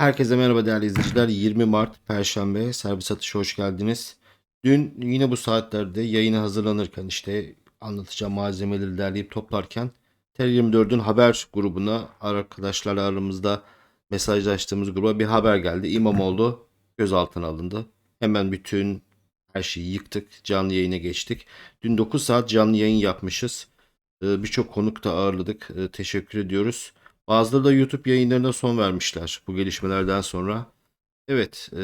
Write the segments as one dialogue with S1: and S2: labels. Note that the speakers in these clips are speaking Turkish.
S1: Herkese merhaba değerli izleyiciler. 20 Mart Perşembe servis atışı hoş geldiniz. Dün yine bu saatlerde yayına hazırlanırken işte anlatacağım malzemeleri derleyip toplarken TR24'ün haber grubuna arkadaşlarla aramızda mesajlaştığımız gruba bir haber geldi. İmamoğlu gözaltına alındı. Hemen bütün her şeyi yıktık. Canlı yayına geçtik. Dün 9 saat canlı yayın yapmışız. Ee, Birçok konuk da ağırladık. Ee, Teşekkür ediyoruz. Bazıları da YouTube yayınlarına son vermişler bu gelişmelerden sonra. Evet, e,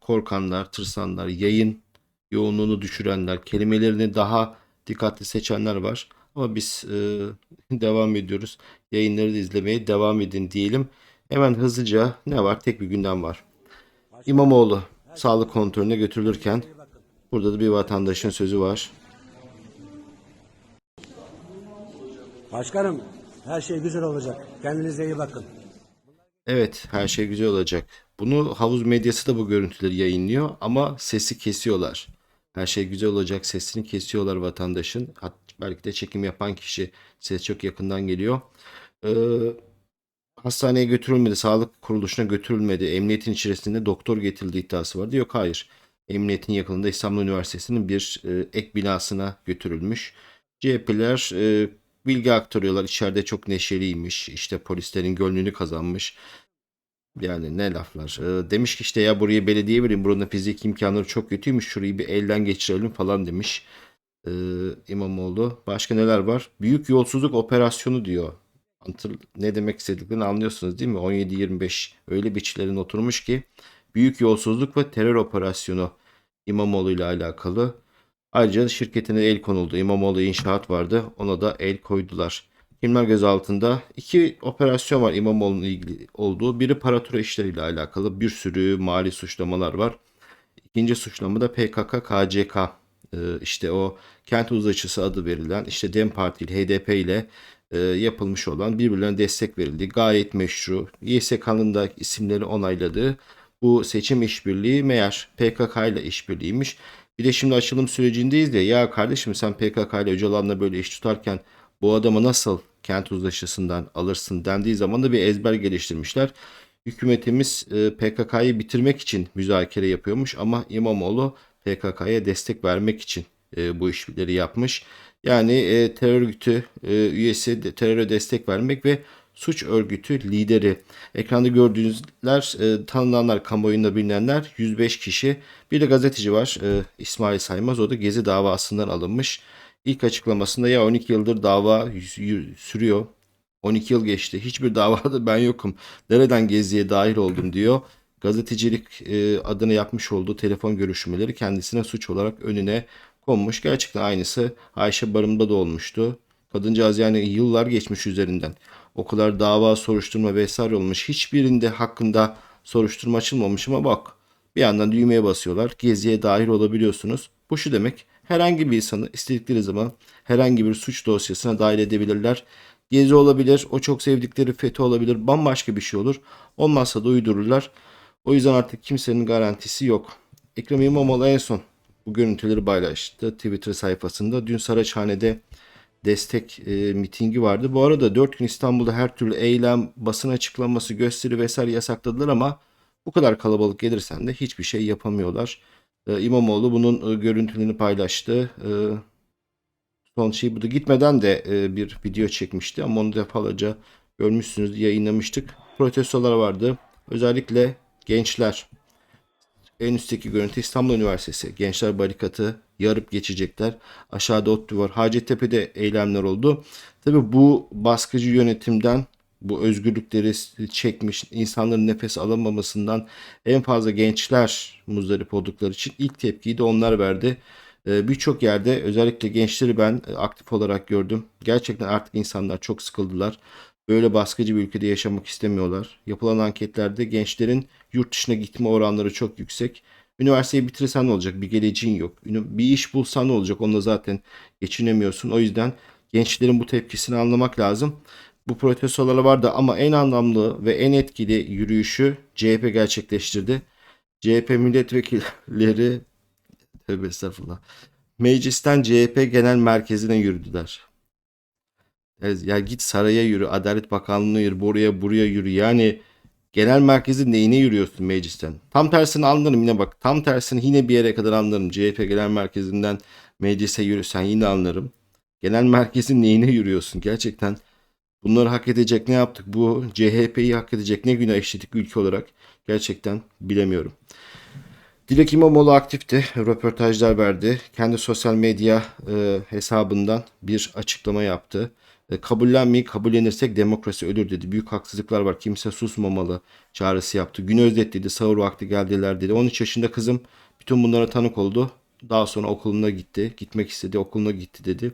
S1: korkanlar, tırsanlar, yayın yoğunluğunu düşürenler, kelimelerini daha dikkatli seçenler var. Ama biz e, devam ediyoruz. Yayınları da izlemeye devam edin diyelim. Hemen hızlıca ne var? Tek bir gündem var. İmamoğlu sağlık kontrolüne götürülürken burada da bir vatandaşın sözü var.
S2: Başkanım her şey güzel olacak. Kendinize iyi bakın.
S1: Evet, her şey güzel olacak. Bunu havuz medyası da bu görüntüleri yayınlıyor ama sesi kesiyorlar. Her şey güzel olacak sesini kesiyorlar vatandaşın. Belki de çekim yapan kişi ses çok yakından geliyor. Ee, hastaneye götürülmedi, sağlık kuruluşuna götürülmedi. Emniyetin içerisinde doktor getirildiği iddiası vardı. Yok hayır. Emniyetin yakınında İstanbul Üniversitesi'nin bir e, ek binasına götürülmüş. CHP'ler e, bilgi aktarıyorlar. İçeride çok neşeliymiş. İşte polislerin gönlünü kazanmış. Yani ne laflar. Ee, demiş ki işte ya burayı belediye verin. Buranın fizik imkanları çok kötüymüş. Şurayı bir elden geçirelim falan demiş. Ee, İmamoğlu. Başka neler var? Büyük yolsuzluk operasyonu diyor. Ne demek istediklerini anlıyorsunuz değil mi? 17-25 öyle biçlerin oturmuş ki büyük yolsuzluk ve terör operasyonu İmamoğlu ile alakalı. Ayrıca şirketine el konuldu. İmamoğlu İnşaat vardı. Ona da el koydular. Kimler gözaltında? İki operasyon var İmamoğlu'nun ilgili olduğu. Biri paratura işleriyle alakalı. Bir sürü mali suçlamalar var. İkinci suçlama da PKK, KCK. Ee, işte o kent uzlaşısı adı verilen işte DEM Parti ile HDP ile e, yapılmış olan birbirlerine destek verildi. Gayet meşru. YSK'nın da isimleri onayladığı bu seçim işbirliği meğer PKK ile işbirliğiymiş. Bir de şimdi açılım sürecindeyiz ya ya kardeşim sen PKK ile Öcalan'la böyle iş tutarken bu adamı nasıl kent uzlaşısından alırsın dendiği zaman da bir ezber geliştirmişler. Hükümetimiz e, PKK'yı bitirmek için müzakere yapıyormuş ama İmamoğlu PKK'ya destek vermek için e, bu işleri yapmış. Yani e, terör örgütü üyesi de, teröre destek vermek ve suç örgütü lideri. Ekranda gördüğünüzler e, tanınanlar, kamuoyunda bilinenler 105 kişi. Bir de gazeteci var e, İsmail Saymaz o da Gezi davasından alınmış. İlk açıklamasında ya 12 yıldır dava sürüyor. 12 yıl geçti. Hiçbir davada ben yokum. Nereden Gezi'ye dahil oldum diyor. Gazetecilik e, adına yapmış olduğu telefon görüşmeleri kendisine suç olarak önüne konmuş. Gerçekten aynısı Ayşe Barım'da da olmuştu. Kadıncağız yani yıllar geçmiş üzerinden. O kadar dava, soruşturma vesaire olmuş. Hiçbirinde hakkında soruşturma açılmamış ama bak bir yandan düğmeye basıyorlar. Geziye dahil olabiliyorsunuz. Bu şu demek. Herhangi bir insanı istedikleri zaman herhangi bir suç dosyasına dahil edebilirler. Gezi olabilir, o çok sevdikleri FETÖ olabilir, bambaşka bir şey olur. Olmazsa da uydururlar. O yüzden artık kimsenin garantisi yok. Ekrem İmamoğlu en son bu görüntüleri paylaştı Twitter sayfasında. Dün Saraçhane'de destek e, mitingi vardı. Bu arada 4 gün İstanbul'da her türlü eylem, basın açıklaması, gösteri vesaire yasakladılar ama bu kadar kalabalık gelirsen de hiçbir şey yapamıyorlar. E, İmamoğlu bunun e, görüntülerini paylaştı. E, son şey bu da gitmeden de e, bir video çekmişti ama onu defalarca görmüşsünüz yayınlamıştık. Protestolar vardı. Özellikle gençler. En üstteki görüntü İstanbul Üniversitesi. Gençler barikatı yarıp geçecekler. Aşağıda ODTÜ var. Hacettepe'de eylemler oldu. Tabi bu baskıcı yönetimden bu özgürlükleri çekmiş insanların nefes alamamasından en fazla gençler muzdarip oldukları için ilk tepkiyi de onlar verdi. Ee, Birçok yerde özellikle gençleri ben e, aktif olarak gördüm. Gerçekten artık insanlar çok sıkıldılar. Böyle baskıcı bir ülkede yaşamak istemiyorlar. Yapılan anketlerde gençlerin yurt dışına gitme oranları çok yüksek. Üniversiteyi bitirirsen ne olacak? Bir geleceğin yok. Bir iş bulsan ne olacak? Onunla zaten geçinemiyorsun. O yüzden gençlerin bu tepkisini anlamak lazım. Bu protestolar vardı ama en anlamlı ve en etkili yürüyüşü CHP gerçekleştirdi. CHP milletvekilleri tövbe estağfurullah. Meclisten CHP genel merkezine yürüdüler. Ya git saraya yürü, Adalet Bakanlığı'na yürü, buraya buraya yürü. Yani Genel merkezin neyine yürüyorsun meclisten? Tam tersini anlarım yine bak. Tam tersini yine bir yere kadar anlarım. CHP genel merkezinden meclise yürüsen yine anlarım. Genel merkezin neyine yürüyorsun? Gerçekten bunları hak edecek ne yaptık? Bu CHP'yi hak edecek ne günah işledik ülke olarak? Gerçekten bilemiyorum. Dilek İmamoğlu aktifti. Röportajlar verdi. Kendi sosyal medya e, hesabından bir açıklama yaptı. E, kabullenmeyi kabullenirsek demokrasi ölür dedi. Büyük haksızlıklar var. Kimse susmamalı çağrısı yaptı. Gün özetledi. Sahur vakti geldiler dedi. 13 yaşında kızım bütün bunlara tanık oldu. Daha sonra okuluna gitti. Gitmek istedi. Okuluna gitti dedi.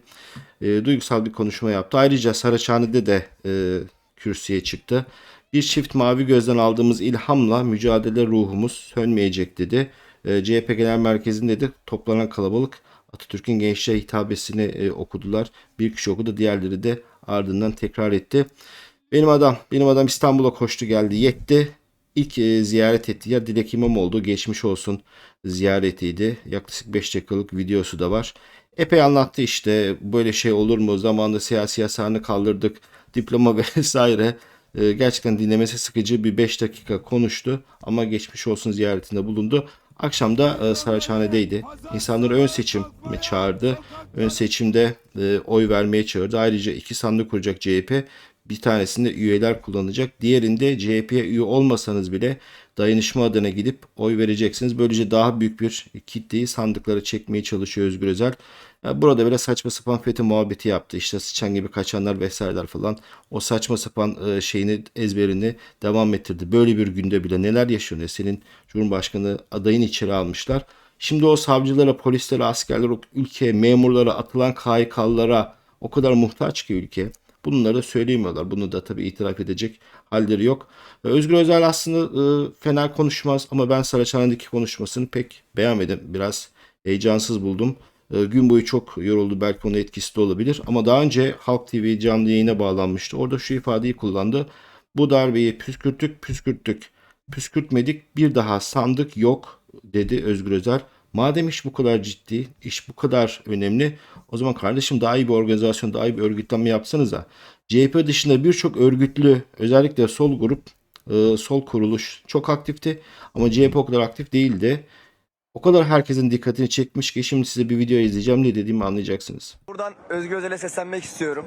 S1: E, duygusal bir konuşma yaptı. Ayrıca Saraçhane'de de e, kürsüye çıktı. Bir çift mavi gözden aldığımız ilhamla mücadele ruhumuz sönmeyecek dedi. E, CHP Genel Merkezi'nde de toplanan kalabalık Atatürk'ün gençliğe hitabesini e, okudular. Bir kişi okudu, diğerleri de ardından tekrar etti. Benim adam, benim adam İstanbul'a koştu geldi, yetti. İlk e, ziyaret ettiği yer Dilek İmamoğlu. Geçmiş olsun ziyaretiydi. Yaklaşık 5 dakikalık videosu da var. Epey anlattı işte böyle şey olur mu? Zamanında siyasi yasağını kaldırdık. Diploma vesaire. E, gerçekten dinlemesi sıkıcı bir 5 dakika konuştu. Ama geçmiş olsun ziyaretinde bulundu. Akşam da e, Saraçhane'deydi. İnsanları ön seçime çağırdı. Ön seçimde e, oy vermeye çağırdı. Ayrıca iki sandık kuracak CHP. Bir tanesinde üyeler kullanacak. Diğerinde CHP'ye üye olmasanız bile dayanışma adına gidip oy vereceksiniz. Böylece daha büyük bir kitleyi sandıklara çekmeye çalışıyor Özgür Özel. Burada böyle saçma sapan FETÖ muhabbeti yaptı. İşte sıçan gibi kaçanlar vesaireler falan. O saçma sapan e, şeyini ezberini devam ettirdi. Böyle bir günde bile neler yaşanıyor? Senin Cumhurbaşkanı adayını içeri almışlar. Şimdi o savcılara, polislere, askerlere, ülkeye, memurlara, atılan KHK'lılara o kadar muhtaç ki ülke. Bunları da söyleyemiyorlar. Bunu da tabii itiraf edecek halleri yok. Ve Özgür Özel aslında e, fena konuşmaz ama ben Saraçhane'deki konuşmasını pek beğenmedim. Biraz heyecansız buldum. E, gün boyu çok yoruldu. Belki onun etkisi de olabilir. Ama daha önce Halk TV canlı yayına bağlanmıştı. Orada şu ifadeyi kullandı. Bu darbeyi püskürttük, püskürttük. Püskürtmedik bir daha sandık yok dedi Özgür Özel. Madem iş bu kadar ciddi, iş bu kadar önemli o zaman kardeşim daha iyi bir organizasyon, daha iyi bir örgütlenme yapsanıza. CHP dışında birçok örgütlü özellikle sol grup, e, sol kuruluş çok aktifti ama CHP o kadar aktif değildi. O kadar herkesin dikkatini çekmiş ki şimdi size bir video izleyeceğim ne dediğimi anlayacaksınız.
S3: Buradan Özgür Özel'e seslenmek istiyorum.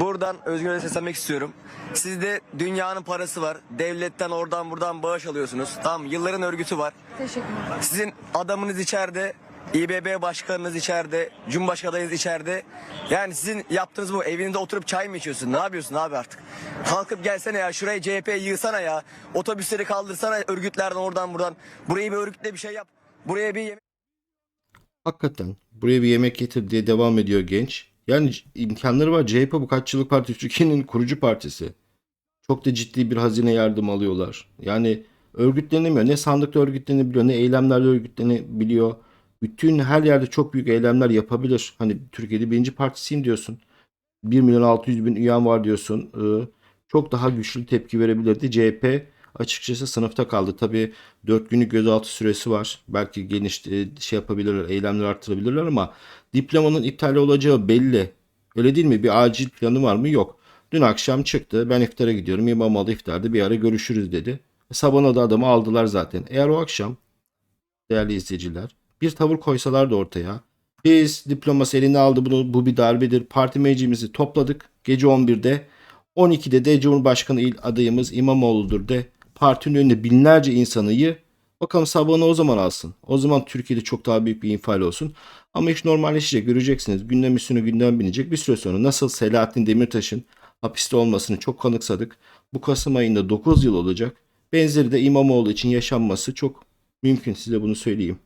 S3: Buradan Özgür Özel'e seslenmek istiyorum. Sizde dünyanın parası var. Devletten oradan buradan bağış alıyorsunuz. Tamam yılların örgütü var.
S4: Teşekkürler.
S3: Sizin adamınız içeride. İBB başkanınız içeride. Cumhurbaşkanı adayınız içeride. Yani sizin yaptığınız bu evinde oturup çay mı içiyorsun? Ne yapıyorsun abi artık? Kalkıp gelsene ya şuraya CHP yığsana ya. Otobüsleri kaldırsana örgütlerden oradan buradan. Burayı bir örgütle bir şey yap. Buraya bir yemek
S1: Hakikaten buraya bir yemek getir diye devam ediyor genç. Yani imkanları var. CHP bu kaç yıllık parti Türkiye'nin kurucu partisi. Çok da ciddi bir hazine yardım alıyorlar. Yani örgütlenemiyor. Ne sandıkta örgütlenebiliyor ne eylemlerde örgütlenebiliyor. Bütün her yerde çok büyük eylemler yapabilir. Hani Türkiye'de birinci partisiyim diyorsun. 1 milyon 600 bin üyen var diyorsun. Ee, çok daha güçlü tepki verebilirdi. CHP açıkçası sınıfta kaldı. Tabii 4 günlük gözaltı süresi var. Belki geniş e, şey yapabilirler, eylemler arttırabilirler ama diplomanın iptal olacağı belli. Öyle değil mi? Bir acil planı var mı? Yok. Dün akşam çıktı. Ben iftara gidiyorum. İmamoğlu iftarda bir ara görüşürüz dedi. Sabahına da adamı aldılar zaten. Eğer o akşam değerli izleyiciler bir tavır koysalardı ortaya. Biz diploması eline aldı bunu bu bir darbedir. Parti meclisimizi topladık gece 11'de. 12'de de Cumhurbaşkanı il adayımız İmamoğlu'dur de partinin önünde binlerce insanı yı. Bakalım sabahını o zaman alsın. O zaman Türkiye'de çok daha büyük bir infial olsun. Ama iş normalleşecek göreceksiniz. Gündem üstüne gündem binecek. Bir süre sonra nasıl Selahattin Demirtaş'ın hapiste olmasını çok kanıksadık. Bu Kasım ayında 9 yıl olacak. Benzeri de İmamoğlu için yaşanması çok mümkün size bunu söyleyeyim.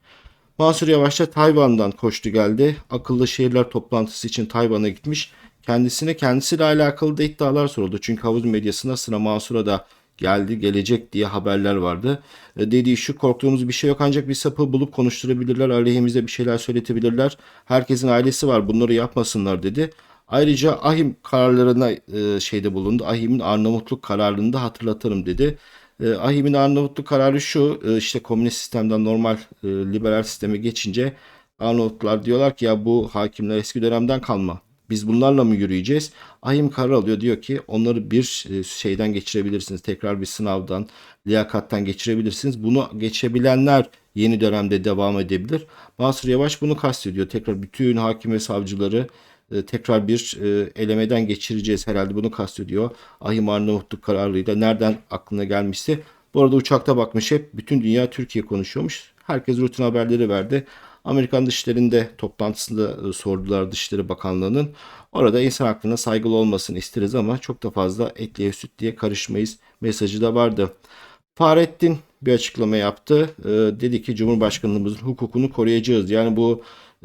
S1: Mansur Yavaş da Tayvan'dan koştu geldi. Akıllı şehirler toplantısı için Tayvan'a gitmiş. Kendisine kendisiyle alakalı da iddialar soruldu. Çünkü havuz medyasında sıra Mansur'a da geldi gelecek diye haberler vardı. E, dediği şu korktuğumuz bir şey yok ancak bir sapı bulup konuşturabilirler. Aleyhimize bir şeyler söyletebilirler. Herkesin ailesi var bunları yapmasınlar dedi. Ayrıca Ahim kararlarına e, şeyde bulundu. Ahim'in Arnavutluk kararını da hatırlatırım dedi. E, Ahim'in Arnavutluk kararı şu e, işte komünist sistemden normal e, liberal sisteme geçince Arnavutlar diyorlar ki ya bu hakimler eski dönemden kalma. Biz bunlarla mı yürüyeceğiz? Ahim karar alıyor diyor ki onları bir e, şeyden geçirebilirsiniz. Tekrar bir sınavdan, liyakattan geçirebilirsiniz. Bunu geçebilenler yeni dönemde devam edebilir. Mansur Yavaş bunu kastediyor. Tekrar bütün hakim ve savcıları e, tekrar bir e, elemeden geçireceğiz herhalde bunu kastediyor. Ahim Arnavutluk kararıyla nereden aklına gelmişse. Bu arada uçakta bakmış hep bütün dünya Türkiye konuşuyormuş. Herkes rutin haberleri verdi. Amerikan Dışişleri'nde toplantısında e, sordular Dışişleri Bakanlığı'nın. Orada insan hakkına saygılı olmasını isteriz ama çok da fazla etliye süt diye karışmayız mesajı da vardı. Fahrettin bir açıklama yaptı. Ee, dedi ki Cumhurbaşkanımızın hukukunu koruyacağız. Yani bu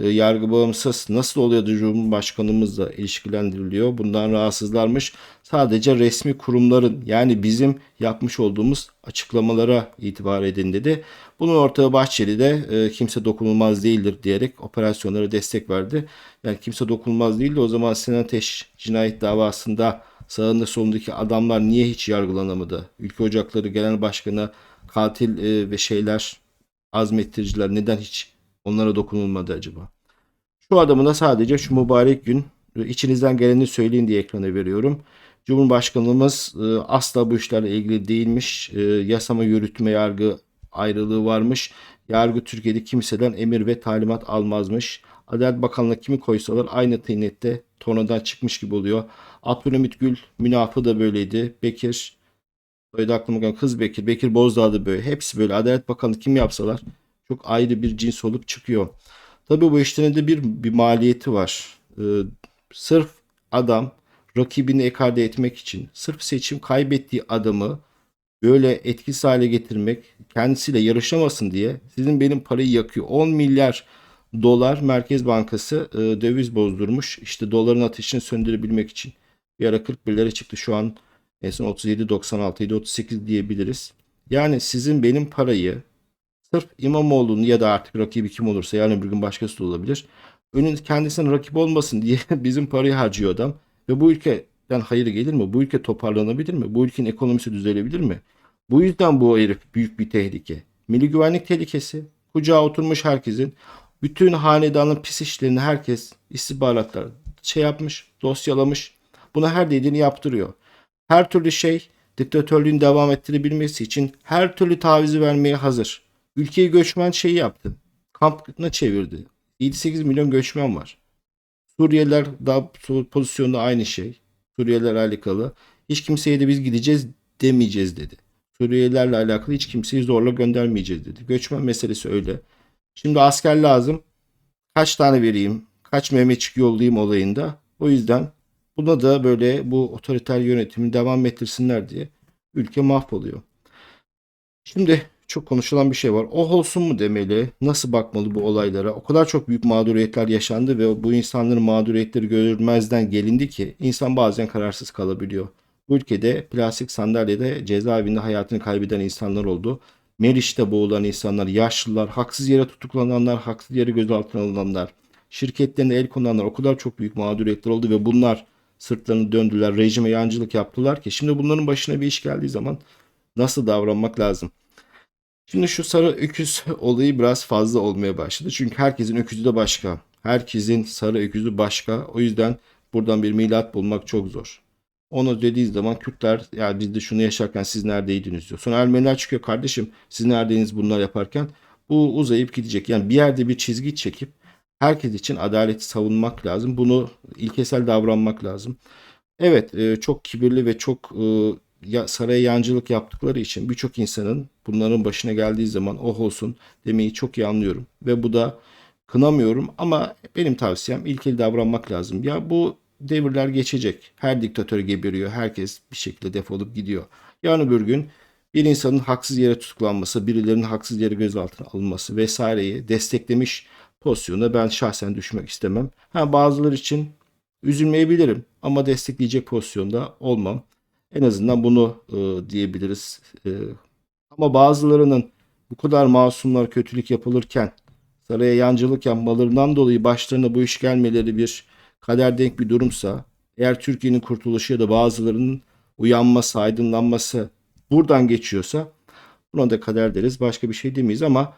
S1: yargı bağımsız nasıl oluyor da Cumhurbaşkanımızla ilişkilendiriliyor? Bundan rahatsızlarmış. Sadece resmi kurumların yani bizim yapmış olduğumuz açıklamalara itibar edin dedi. Bunun ortağı Bahçeli de e, kimse dokunulmaz değildir diyerek operasyonlara destek verdi. Yani kimse dokunulmaz değil de o zaman Sinan Ateş cinayet davasında sağında solundaki adamlar niye hiç yargılanamadı? Ülke Ocakları Genel Başkanı katil e, ve şeyler azmettiriciler neden hiç onlara dokunulmadı acaba? Şu adamı da sadece şu mübarek gün e, içinizden geleni söyleyin diye ekrana veriyorum. Cumhurbaşkanımız e, asla bu işlerle ilgili değilmiş. E, yasama yürütme yargı ayrılığı varmış. Yargı Türkiye'de kimseden emir ve talimat almazmış. Adalet Bakanlığı kimi koysalar aynı tıynette tornadan çıkmış gibi oluyor. Abdülhamit Gül münafı da böyleydi. Bekir soyadı aklıma gelen kız Bekir. Bekir Bozdağ da böyle. Hepsi böyle. Adalet Bakanlığı kim yapsalar çok ayrı bir cins olup çıkıyor. Tabii bu işlerin de bir, bir maliyeti var. Ee, sırf adam rakibini ekarte etmek için, sırf seçim kaybettiği adamı böyle etkisiz hale getirmek, kendisiyle yarışamasın diye sizin benim parayı yakıyor. 10 milyar dolar Merkez Bankası e, döviz bozdurmuş. İşte doların ateşini söndürebilmek için. Bir ara 41 lira çıktı şu an en son 37.96 idi 38 diyebiliriz. Yani sizin benim parayı sırf İmamoğlu'nun ya da artık rakibi kim olursa yarın bir gün başkası da olabilir. Önün kendisine rakip olmasın diye bizim parayı harcıyor adam. Ve bu ülkeden hayır gelir mi? Bu ülke toparlanabilir mi? Bu ülkenin ekonomisi düzelebilir mi? Bu yüzden bu herif büyük bir tehlike. Milli güvenlik tehlikesi. Kucağa oturmuş herkesin. Bütün hanedanın pis işlerini herkes istihbaratlar şey yapmış, dosyalamış. Buna her dediğini yaptırıyor. Her türlü şey diktatörlüğün devam ettirebilmesi için her türlü tavizi vermeye hazır. Ülkeyi göçmen şeyi yaptı. Kampına çevirdi. 7-8 milyon göçmen var. Suriyeliler daha pozisyonda aynı şey. Suriyeliler alakalı. Hiç kimseye de biz gideceğiz demeyeceğiz dedi. Suriyelilerle alakalı hiç kimseyi zorla göndermeyeceğiz dedi. Göçmen meselesi öyle. Şimdi asker lazım. Kaç tane vereyim? Kaç Mehmetçik yollayayım olayında. O yüzden buna da böyle bu otoriter yönetimi devam ettirsinler diye ülke mahvoluyor. Şimdi çok konuşulan bir şey var. O olsun mu demeli? Nasıl bakmalı bu olaylara? O kadar çok büyük mağduriyetler yaşandı ve bu insanların mağduriyetleri görülmezden gelindi ki insan bazen kararsız kalabiliyor. Bu ülkede plastik sandalyede cezaevinde hayatını kaybeden insanlar oldu. Meriç'te boğulan insanlar, yaşlılar, haksız yere tutuklananlar, haksız yere gözaltına alınanlar, şirketlerine el konanlar o kadar çok büyük mağduriyetler oldu ve bunlar sırtlarını döndüler, rejime yancılık yaptılar ki şimdi bunların başına bir iş geldiği zaman nasıl davranmak lazım? Şimdi şu sarı öküz olayı biraz fazla olmaya başladı. Çünkü herkesin öküzü de başka. Herkesin sarı öküzü başka. O yüzden buradan bir milat bulmak çok zor. Onu dediği zaman Kürtler ya biz de şunu yaşarken siz neredeydiniz diyor. Sonra Ermeniler çıkıyor kardeşim siz neredeydiniz bunlar yaparken. Bu uzayıp gidecek. Yani bir yerde bir çizgi çekip herkes için adaleti savunmak lazım. Bunu ilkesel davranmak lazım. Evet e, çok kibirli ve çok e, ya, saraya yancılık yaptıkları için birçok insanın bunların başına geldiği zaman oh olsun demeyi çok iyi anlıyorum. Ve bu da kınamıyorum ama benim tavsiyem ilkeli davranmak lazım. Ya bu devirler geçecek. Her diktatör geberiyor. Herkes bir şekilde defolup gidiyor. Yarın bir gün bir insanın haksız yere tutuklanması, birilerinin haksız yere gözaltına alınması vesaireyi desteklemiş pozisyona ben şahsen düşmek istemem. Ha bazıları için üzülmeyebilirim ama destekleyecek pozisyonda olmam. En azından bunu e, diyebiliriz. E, ama bazılarının bu kadar masumlar kötülük yapılırken saraya yancılık yapmalarından dolayı başlarına bu iş gelmeleri bir kader denk bir durumsa eğer Türkiye'nin kurtuluşu ya da bazılarının uyanması, aydınlanması buradan geçiyorsa buna da kader deriz. Başka bir şey demeyiz ama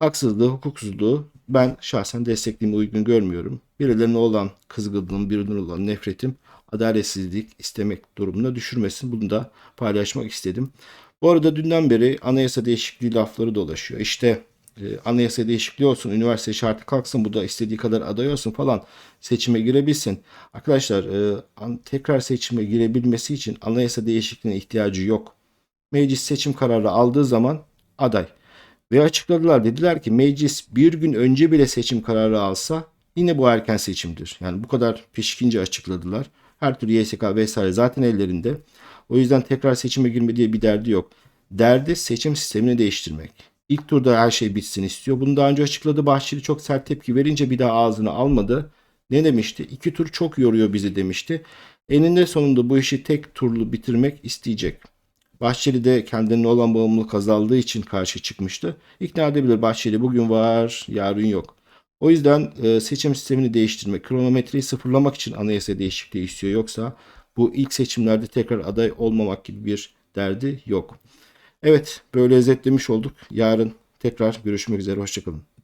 S1: Haksızlığı, hukuksuzluğu ben şahsen desteklediğimi uygun görmüyorum. Birilerine olan kızgınlığım, birilerine olan nefretim adaletsizlik istemek durumuna düşürmesin. Bunu da paylaşmak istedim. Bu arada dünden beri anayasa değişikliği lafları dolaşıyor. İşte e, anayasa değişikliği olsun, üniversite şartı kalksın, bu da istediği kadar aday olsun falan seçime girebilsin. Arkadaşlar e, tekrar seçime girebilmesi için anayasa değişikliğine ihtiyacı yok. Meclis seçim kararı aldığı zaman aday. Ve açıkladılar dediler ki meclis bir gün önce bile seçim kararı alsa yine bu erken seçimdir. Yani bu kadar pişkince açıkladılar. Her türlü YSK vesaire zaten ellerinde. O yüzden tekrar seçime girme diye bir derdi yok. Derdi seçim sistemini değiştirmek. İlk turda her şey bitsin istiyor. Bunu daha önce açıkladı. Bahçeli çok sert tepki verince bir daha ağzını almadı. Ne demişti? İki tur çok yoruyor bizi demişti. Eninde sonunda bu işi tek turlu bitirmek isteyecek. Bahçeli de kendine olan bağımlılık azaldığı için karşı çıkmıştı. İkna edebilir Bahçeli bugün var, yarın yok. O yüzden e, seçim sistemini değiştirmek, kronometreyi sıfırlamak için anayasa değişikliği istiyor. Yoksa bu ilk seçimlerde tekrar aday olmamak gibi bir derdi yok. Evet, böyle özetlemiş olduk. Yarın tekrar görüşmek üzere. Hoşçakalın.